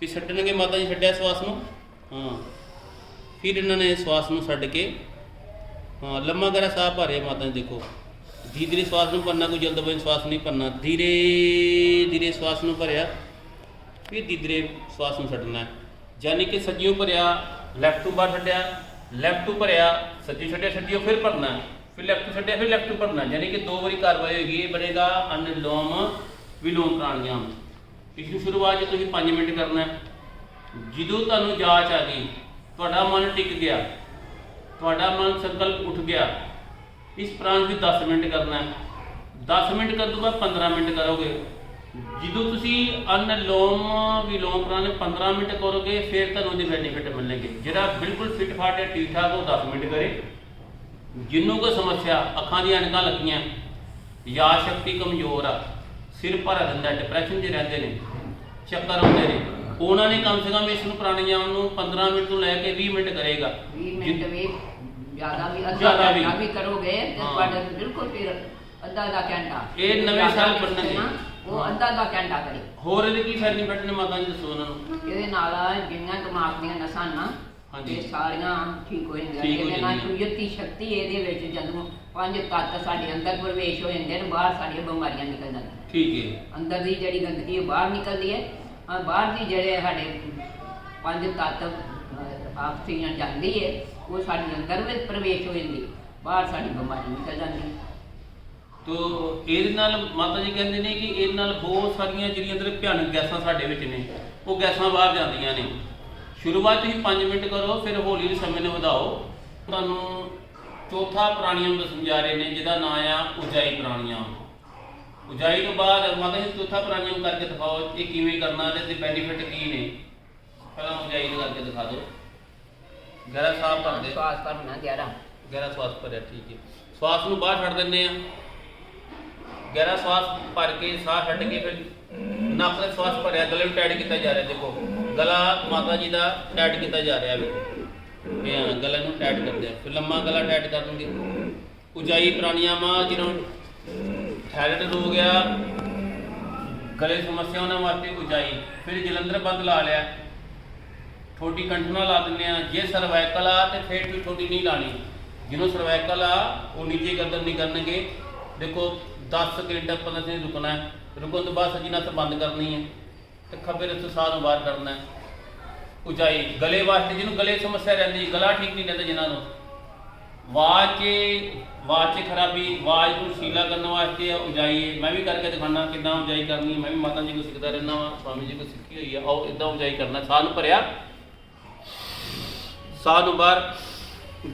ਵੀ ਛੱਡਣਗੇ ਮਾਤਾ ਜੀ ਛੱਡਿਆ ਸਵਾਸ ਨੂੰ? ਹਾਂ। ਫਿਰ ਇਹਨਾਂ ਨੇ ਸਵਾਸ ਨੂੰ ਛੱਡ ਕੇ, ਹਾਂ, ਲੰਮਾ ਗਹਿਰਾ ਸਾਹ ਭਰਿਆ ਮਾਤਾ ਜੀ, ਦੇਖੋ। ਧੀਰੇ ਧੀਰੇ ਸਵਾਸ ਨੂੰ ਭਰਨਾ, ਕੋਈ ਜਲਦਬਾਜ਼ੀ ਸਵਾਸ ਨਹੀਂ ਭਰਨਾ। ਧੀਰੇ ਧੀਰੇ ਸਵਾਸ ਨੂੰ ਭਰਿਆ, ਫਿਰ ਧੀਰੇ ਸਵਾਸ ਨੂੰ ਛੱਡਣਾ। ਹੈ। ਯਾਨੀ ਕਿ ਸੱਜਿਓ ਭਰਿਆ ਲੈਫਟ ਤੋਂ ਬਾਹਰ ਛੱਡਿਆ ਲੈਫਟ ਤੋਂ ਭਰਿਆ ਸੱਜੀ ਛੱਡਿਆ ਸੱਜੀਓ ਫਿਰ ਭਰਨਾ। ਫਿਰ ਲੈਫਟ ਛੱਡਿਆ, ਫਿਰ ਲੈਫਟ ਭਰਨਾ ਯਾਨੀ ਕਿ ਦੋ ਵਾਰੀ ਕਾਰਵਾਈ ਹੋਏਗੀ, ਇਹ ਬਣੇਗਾ ਅਨਲੋਮ ਵਿਲੋਮ ਪ੍ਰਾਣਾਯਾਮ ਇਸ ਨੂੰ ਸ਼ੁਰੂਆਤ 'ਚ ਤੁਸੀਂ 5 ਮਿੰਟ ਕਰਨਾ ਜਦੋਂ ਤੁਹਾਨੂੰ ਜਾਂਚ ਆ ਗਈ, ਤੁਹਾਡਾ ਮਨ ਟਿਕ ਗਿਆ, ਤੁਹਾਡਾ ਮਨ ਸੰਕਲਪ ਉੱਠ ਗਿਆ, ਇਸ ਪ੍ਰਾਣ ਵੀ 10 ਮਿੰਟ ਕਰਨਾ ਹੈ। 10 ਮਿੰਟ ਕਰਨ ਤੋਂ ਬਾਅਦ 15 ਮਿੰਟ ਕਰੋਗੇ। ਜਦੋਂ ਤੁਸੀਂ ਅਨਲੋਮ ਵਿਲੋਮ ਪ੍ਰਾਣ 15 ਮਿੰਟ ਕਰੋਗੇ, ਫਿਰ ਤੁਹਾਨੂੰ ਉਹਦੇ ਬੈਨੀਫਿਟ ਮਿਲਣਗੇ। ਜਿਹੜਾ ਬਿਲਕੁਲ ਫਿਟ ਫਾਟ ਹੈ ਠੀਕ ਠਾਕ ਉਹ 10 ਮਿੰਟ ਕਰੇ। ਜਿੰਨੂੰ ਕੋਈ ਸਮੱਸਿਆ ਅੱਖਾਂ ਦੀਆਂ ਐਨਕਾਂ ਲੱਗੀਆਂ ਯਾਦ ਸ਼ਕਤੀ ਕਮਜ਼ੋਰ ਆ ਸਿਰ ਭਰ ਰਹਿੰਦਾ ਡਿਪਰੈਸ਼ਨ 'ਚ ਰਹਿੰਦੇ ਨੇ ਚੱਕਰ ਆਉਂਦੇ ਨੇ ਉਹਨਾਂ ਨੇ ਕਮ ਸੇ ਕਮ ਇਸ ਨੂੰ ਪ੍ਰਾਣਾਯਾਮ ਨੂੰ 15 ਮਿੰਟ ਤੋਂ ਲੈ ਕੇ 20 ਮਿੰਟ ਕਰੇਗਾ 20 ਮਿੰਟ ਵੀ ਜ਼ਿਆਦਾ ਵੀ ਅੱਧਾ ਜ਼ਿਆਦਾ ਵੀ। ਘੰਟਾ ਵੀ ਕਰੋਗੇ ਤੇ। ਤੁਹਾਡੇ ਬਿਲਕੁਲ ਫਿਰ ਅੱਧਾ ਦਾ ਘੰਟਾ ਇਹ ਨਵੇਂ ਸਾਲ ਕਰਦੇ ਬਣਨਗੇ। ਨਾ, ਉਹ। ਅੱਧਾ ਦਾ ਘੰਟਾ ਕਰੇ ਹੋਰ ਇਹਦੇ ਕੀ ਬੈਨੀਫਿਟ ਨੇ ਮਾਤਾ ਜੀ ਦੱਸੋ ਉਹਨਾਂ ਨੂੰ ਇਹਦੇ ਨਾਲ ਜਿੰਨੀਆਂ ਦਿਮਾਗ ਦੀਆਂ ਨਸਾਂ ਨਾ ਹਾਂਜੀ। ਇਹ ਸਾਰੀਆਂ ਠੀਕ ਹੋ ਜਾਂਦੀਆਂ ਠੀਕ ਹੋ ਇਹਦੇ ਨਾਲ ਜਾਂਦੀਆਂ। ਕੁਦਰਤੀ ਸ਼ਕਤੀ ਇਹਦੇ ਵਿੱਚ ਜਦੋਂ ਪੰਜ ਤੱਤ ਸਾਡੇ ਅੰਦਰ ਪ੍ਰਵੇਸ਼ ਹੋ ਜਾਂਦੇ ਨੇ ਬਾਹਰ ਸਾਡੀਆਂ ਬਿਮਾਰੀਆਂ ਨਿਕਲ ਜਾਂਦੀਆਂ ਠੀਕ ਹੈ। ਅੰਦਰ ਦੀ ਜਿਹੜੀ ਗੰਦਗੀ ਹੈ ਬਾਹਰ ਨਿਕਲਦੀ ਹੈ। ਆ ਬਾਹਰ ਦੀ ਜਿਹੜੇ ਸਾਡੇ ਪੰਜ ਤੱਤ ਅਹ, ਆਕਸੀਜਨ ਜਾਂਦੀ ਹੈ ਉਹ ਸਾਡੇ ਅੰਦਰ ਵਿੱਚ ਪ੍ਰਵੇਸ਼ ਹੋ ਜਾਂਦੀ ਬਾਹਰ ਸਾਡੀ ਬਿਮਾਰੀ ਨਿਕਲ ਜਾਂਦੀ ਹੈ। ਤੋ ਇਹਦੇ ਨਾਲ ਮਾਤਾ ਜੀ ਕਹਿੰਦੇ ਨੇ ਕਿ ਇਹਦੇ ਨਾਲ ਬਹੁਤ ਸਾਰੀਆਂ ਜਿਹੜੀਆਂ ਅੰਦਰ ਭਿਆਨਕ ਗੈਸਾਂ ਸਾਡੇ ਵਿੱਚ ਨੇ ਉਹ ਗੈਸਾਂ ਬਾਹਰ ਜਾਂਦੀਆਂ ਨੇ। ਸ਼ੁਰੂਆਤ ਤੁਸੀਂ 5 ਮਿੰਟ ਕਰੋ ਫਿਰ ਹੌਲੀ ਹੌਲੀ ਸਮੇਂ ਨੂੰ ਵਧਾਓ। ਤੁਹਾਨੂੰ ਚੌਥਾ ਪ੍ਰਾਣੀਆਮ ਦੱਸਣ ਜਾ ਰਹੇ ਨੇ ਜਿਹਦਾ ਨਾਮ ਆ ਉਜਾਈ ਪ੍ਰਾਣੀਆਮ ਉਜਾਈ ਤੋਂ ਬਾਅਦ ਜੀ ਚੌਥਾ ਪ੍ਰਾਣੀਆਮ ਕਰਕੇ ਦਿਖਾਓ ਇਹ ਕਿਵੇਂ ਕਰਨਾ ਤੇ ਬੈਨੀਫਿਟ ਕੀ ਨੇ। ਪਹਿਲਾਂ ਉਜਾਈ ਦਾ ਕਰਕੇ ਦਿਖਾ ਦਿਓ। ਗਹਿਰਾ ਸਾਹ ਭਰਦੇ ਸਵਾਸ ਕਰਨਾ ਗਿਆਰਾ ਗਹਿਰਾ। ਸਵਾਸ ਭਰਿਆ ਠੀਕ ਹੈ। ਸਵਾਸ ਨੂੰ ਬਾਹਰ ਛੱਡ ਦਿੰਦੇ ਆ ਗਹਿਰਾ ਸਵਾਸ ਭਰ ਕੇ ਸਾਹ ਛੱਡ ਕੇ ਫਿਰ ਨੱਕ ਦੇ ਸਵਾਸ ਭਰਿਆ ਗਲੇ ਨੂੰ ਟਾਈਟ ਕੀਤਾ ਜਾ ਰਿਹਾ ਦੇਖੋ। ਗਲਾ ਮਾਤਾ ਜੀ ਦਾ ਟਾਈਟ ਕੀਤਾ ਜਾ ਰਿਹਾ ਵੀ। ਇਹ ਗਲੇ ਨੂੰ ਟਾਈਟ ਕਰਦੇ ਆ। ਫਿਰ ਲੰਮਾ ਗਲਾ ਟਾਈਟ ਕਰ ਦਿੰਦੇ ਉਜਾਈ ਪ੍ਰਾਣਾਯਾਮ ਜਿਹਨੂੰ ਥਾਇਰਾਇਡ ਰੋਗ ਆ, ਗਲੇ ਸਮੱਸਿਆ ਉਹਨਾਂ ਵਾਸਤੇ ਉਚਾਈ। ਫਿਰ ਜਲੰਧਰ ਬੰਦ ਲਾ ਲਿਆ। ਠੋਡੀ ਕੰਠਨਾ ਲਾ ਦਿੰਦੇ ਆ। ਜੇ ਸਰਵਾਈਕਲ ਆ, ਤੇ ਫੇਰ ਵੀ ਠੋਡੀ ਨਹੀਂ ਲਾਣੀ। ਜਿਹਨੂੰ ਸਰਵਾਈਕਲ ਆ, ਉਹ ਨੀਚੇ ਕਦਮ ਨਹੀਂ ਕਰਨਗੇ। ਦੇਖੋ 10 ਸਕਿੰਟ 15 ਸਕਿੰਟ ਰੁਕਣਾ ਰੁਕਣ ਤੋਂ ਬਾਅਦ ਸੱਜੀ ਨਸ ਬੰਦ ਕਰਨੀ ਹੈ। ਤੇ ਖੱਬੇ ਰਸ ਸਾਹ ਨੂੰ ਬਾਹਰ ਕਰਨਾ ਹੈ। ਉਚਾਈ, ਗਲੇ ਵਾਸਤੇ ਜਿਹਨੂੰ ਗਲੇ ਸਮੱਸਿਆ ਰਹਿੰਦੀ, ਗਲਾ ਠੀਕ ਨਹੀਂ ਰਹਿੰਦਾ ਜਿਨ੍ਹਾਂ ਨੂੰ। ਆਵਾਜ਼ 'ਚ ਖਰਾਬੀ ਆਵਾਜ਼ ਨੂੰ ਸੀਲਾ ਕਰਨ ਵਾਸਤੇ ਉਜਾਈ ਮੈਂ ਵੀ ਕਰਕੇ ਦਿਖਾਣਾ ਕਿਦਾਂ ਉਜਾਈ ਕਰਨੀ, ਮੈਂ ਵੀ ਮਾਤਾ ਜੀ ਕੋਲ ਸਿੱਖਦਾ ਰਹਿਣਾ ਵਾਂ, ਸਵਾਮੀ ਜੀ ਕੋਲ ਸਿੱਖੀ ਹੋਈ ਆ, ਆਓ ਇਦਾਂ ਉਜਾਈ ਕਰਨਾ। ਸਾਹ ਨੂੰ ਭਰਿਆ। ਸਾਹ ਨੂੰ ਬਾਹਰ,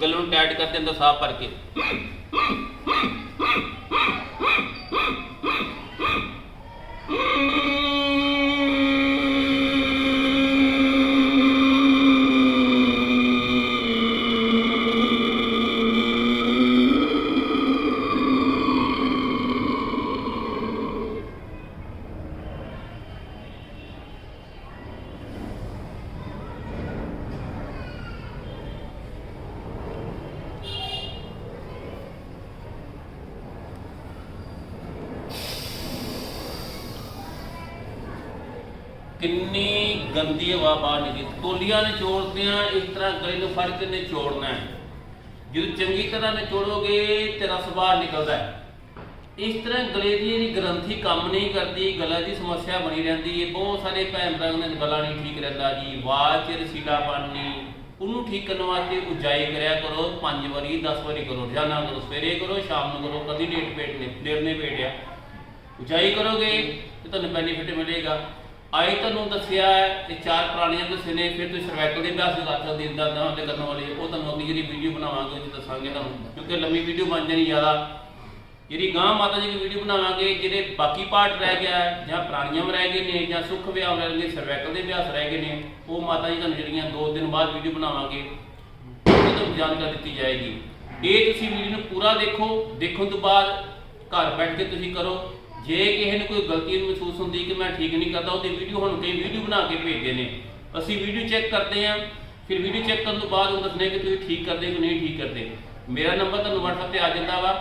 ਗਲੇ ਨੂੰ ਟਾਈਟ ਕਰਦੇ ਅੰਦਰ ਸਾਹ ਭਰ ਕੇ। ਕਿੰਨੀ ਗੰਦੀ ਹਵਾ ਬਾਹਰ ਨਿਕਲੀ। ਤੋਲੀਆਂ ਨੇ ਚੋੜਦਿਆਂ ਇਸ ਤਰ੍ਹਾਂ ਗਲੇ ਨੂੰ ਫੜ ਕੇ ਨੇ ਚੋੜਨਾ ਹੈ। ਜਦੋਂ ਚੰਗੀ ਤਰ੍ਹਾਂ ਨਿਚੋੜੋਗੇ ਤੇ ਰਸ ਬਾਹਰ ਨਿਕਲਦਾ ਹੈ। ਇਸ ਤਰ੍ਹਾਂ ਗਲੇ ਦੀ ਜਿਹੜੀ ਗ੍ਰੰਥੀ ਕੰਮ ਨਹੀਂ ਕਰਦੀ, ਗਲਾ ਦੀ ਸਮੱਸਿਆ ਬਣੀ ਰਹਿੰਦੀ ਹੈ। ਬਹੁਤ ਸਾਰੇ ਭੈਣ ਭਰਾਵਾਂ ਦਾ ਗਲਾ ਨਹੀਂ ਠੀਕ ਰਹਿੰਦਾ ਜੀ। ਆਵਾਜ਼ ਚ ਰਸੀਲਾਪਨ ਨਹੀਂ। ਉਹਨੂੰ ਠੀਕ ਕਰਨ ਵਾਸਤੇ ਉਜਾਈ ਕਰਿਆ ਕਰੋ 5 ਵਾਰੀ 10 ਵਾਰੀ ਕਰੋ। ਰੋਜ਼ਾਨਾ ਕਰੋ, ਸਵੇਰੇ ਕਰੋ, ਸ਼ਾਮ ਨੂੰ ਕਰੋ। ਕਦੀ ਲੇਟ ਪੇਟ ਨੇ ਦੇਰ ਨੇ ਪੇਟਿਆ। ਉਚਾਈ ਕਰੋਗੇ ਤੇ ਤੁਹਾਨੂੰ ਬੈਨੀਫਿਟ ਮਿਲੇਗਾ। ਆਈ ਤੁਹਾਨੂੰ ਦੱਸਿਆ ਤੇ ਚਾਰ ਪ੍ਰਾਣੀਆਂ ਦੱਸੇ ਨੇ ਫਿਰ ਤੁਸੀਂ ਸਰਵਾਈਕਲ ਦੇ ਅਭਿਆਸ ਕਰ ਸਕਦੇ ਇਦਾਂ ਦਾ ਦੇ ਕਰਨ ਵਾਲੇ ਉਹ ਤੁਹਾਨੂੰ ਅਗਲੀ ਜਿਹੜੀ ਵੀਡੀਓ ਬਣਾਵਾਂਗੇ, ਉਹ ਦੱਸਾਂਗੇ ਤੁਹਾਨੂੰ। ਕਿਉਂਕਿ ਲੰਮੀ ਵੀਡੀਓ ਬਣ ਜਾਣੀ ਜ਼ਿਆਦਾ। ਜਿਹੜੀ ਗਾਂ ਮਾਤਾ ਜੀ ਦੀ ਵੀਡੀਓ ਬਣਾਵਾਂਗੇ, ਜਿਹੜੇ ਬਾਕੀ ਪਾਰਟ ਰਹਿ ਗਿਆ ਜਾਂ ਪ੍ਰਾਣੀਆਂ ਰਹਿ ਗਏ ਨੇ, ਜਾਂ ਸੁੱਖ ਵਿਆਹ ਰਹਿ ਗਏ, ਸਰਵਾਈਕਲ ਦੇ ਅਭਿਆਸ ਰਹਿ ਗਏ ਨੇ, ਉਹ ਮਾਤਾ ਜੀ ਤੁਹਾਨੂੰ ਜਿਹੜੀਆਂ ਦੋ ਦਿਨ ਬਾਅਦ ਵੀਡੀਓ ਬਣਾਵਾਂਗੇ, ਉਹ ਤੁਹਾਨੂੰ ਜਾਣਕਾਰੀ ਦਿੱਤੀ ਜਾਏਗੀ। ਇਹ ਤੁਸੀਂ ਵੀਡੀਓ ਨੂੰ ਪੂਰਾ ਦੇਖੋ, ਦੇਖਣ ਤੋਂ ਬਾਅਦ ਘਰ ਬੈਠ ਕੇ ਤੁਸੀਂ ਕਰੋ। ਜੇ ਕਿਸੇ ਨੂੰ ਕੋਈ ਗਲਤੀ ਮਹਿਸੂਸ ਹੁੰਦੀ ਕਿ ਮੈਂ ਠੀਕ ਨਹੀਂ ਕਰਦਾ, ਉਹਦੀ ਵੀਡੀਓ ਹੁਣ ਕਈ ਵੀਡੀਓ ਬਣਾ ਕੇ ਭੇਜਦੇ ਨੇ। ਅਸੀਂ ਵੀਡੀਓ ਚੈੱਕ ਕਰਦੇ ਹਾਂ, ਫਿਰ ਵੀਡੀਓ ਚੈੱਕ ਕਰਨ ਤੋਂ ਬਾਅਦ ਉਹ ਦੱਸਣੇ ਕਿ ਤੁਸੀਂ ਠੀਕ ਕਰਦੇ ਕਿ ਨਹੀਂ ਠੀਕ ਕਰਦੇ। ਮੇਰਾ ਨੰਬਰ ਤੁਹਾਨੂੰ WhatsApp ਤੇ ਆ ਜਾਂਦਾ ਵਾ।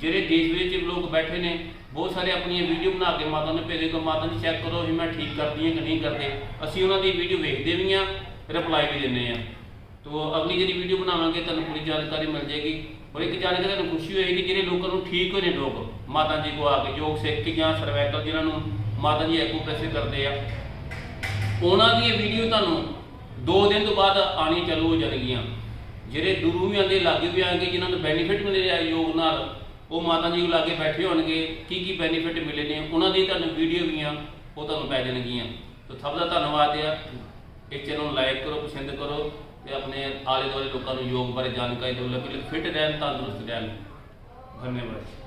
ਜਿਹੜੇ ਦੇਸ਼ ਵਿਦੇਸ਼ ਦੇ ਲੋਕ ਬੈਠੇ ਨੇ, ਬਹੁਤ ਸਾਰੇ ਆਪਣੀਆਂ ਵੀਡੀਓ ਬਣਾ ਕੇ ਮਾਤਾ ਨੂੰ ਭੇਜਦੇ ਕਿ ਮਾਤਾ ਜੀ ਚੈੱਕ ਕਰੋ ਵੀ ਮੈਂ ਠੀਕ ਕਰਦੀ ਹਾਂ ਕਿ ਨਹੀਂ ਕਰਦੇ। ਅਸੀਂ ਉਹਨਾਂ ਦੀ ਵੀਡੀਓ ਵੇਖਦੇ ਵੀ ਹਾਂ ਰਿਪਲਾਈ ਵੀ ਦਿੰਦੇ ਹਾਂ। ਤੋ ਅਗਲੀ ਜਿਹੜੀ ਵੀਡੀਓ ਬਣਾਵਾਂਗੇ, ਤੁਹਾਨੂੰ ਪੂਰੀ ਜਾਣਕਾਰੀ ਮਿਲ ਜਾਏਗੀ। ਔਰ ਇੱਕ ਜਾਣਕਾਰੀ ਤੁਹਾਨੂੰ ਖੁਸ਼ੀ ਹੋਏਗੀ ਜਿਹੜੇ ਲੋਕਾਂ ਨੂੰ ਠੀਕ ਹੋਏ ਨੇ ਲੋਕ। ਮਾਤਾ ਜੀ ਕੋ ਆ ਕੇ ਯੋਗ ਸਿੱਖ ਕੇ ਜਾਂ ਸਰਵਾਈਕਲ ਜਿਹਨਾਂ ਨੂੰ ਮਾਤਾ ਜੀ ਐਕੂਪ੍ਰੈਸ਼ਰ ਕਰਦੇ ਆ। ਉਹਨਾਂ ਦੀ ਇਹ ਵੀਡੀਓ ਤੁਹਾਨੂੰ 2 ਦਿਨ ਤੋਂ ਬਾਅਦ ਆਣੀ ਚਾਲੂ ਹੋ ਜਾਣਗੀਆਂ। ਜਿਹੜੇ ਦੂਰੋਂ ਵੀ ਆਉਂਦੇ, ਲਾਗੇ ਵੀ ਆਣਗੇ ਜਿਨ੍ਹਾਂ ਨੂੰ ਬੈਨੀਫਿਟ ਮਿਲੇ ਰਿਹਾ ਯੋਗ ਨਾਲ, ਉਹ ਮਾਤਾ ਜੀ ਕੋਲ ਲਾਗੇ ਬੈਠੇ ਹੋਣਗੇ, ਕੀ ਕੀ ਬੈਨੀਫਿਟ ਮਿਲੇ ਨੇ, ਉਹਨਾਂ ਦੀ ਤੁਹਾਨੂੰ ਵੀਡੀਓ ਵੀ ਆ, ਉਹ ਤੁਹਾਨੂੰ ਪੈ ਜਾਣਗੀਆਂ। ਤਾਂ ਸਭ ਦਾ ਧੰਨਵਾਦ ਆ। ਇਹ ਚੈਨਲ ਨੂੰ ਲਾਈਕ ਕਰੋ, ਪਸੰਦ ਕਰੋ। ਤੇ ਆਪਣੇ ਆਲੇ ਦੁਆਲੇ ਲੋਕਾਂ ਨੂੰ ਯੋਗ ਬਾਰੇ ਜਾਣਕਾਰੀ ਦਿਓ ਲੋਕੀ ਫਿੱਟ ਰਹਿਣ, ਤੰਦਰੁਸਤ ਰਹਿਣ। ਧੰਨਵਾਦ।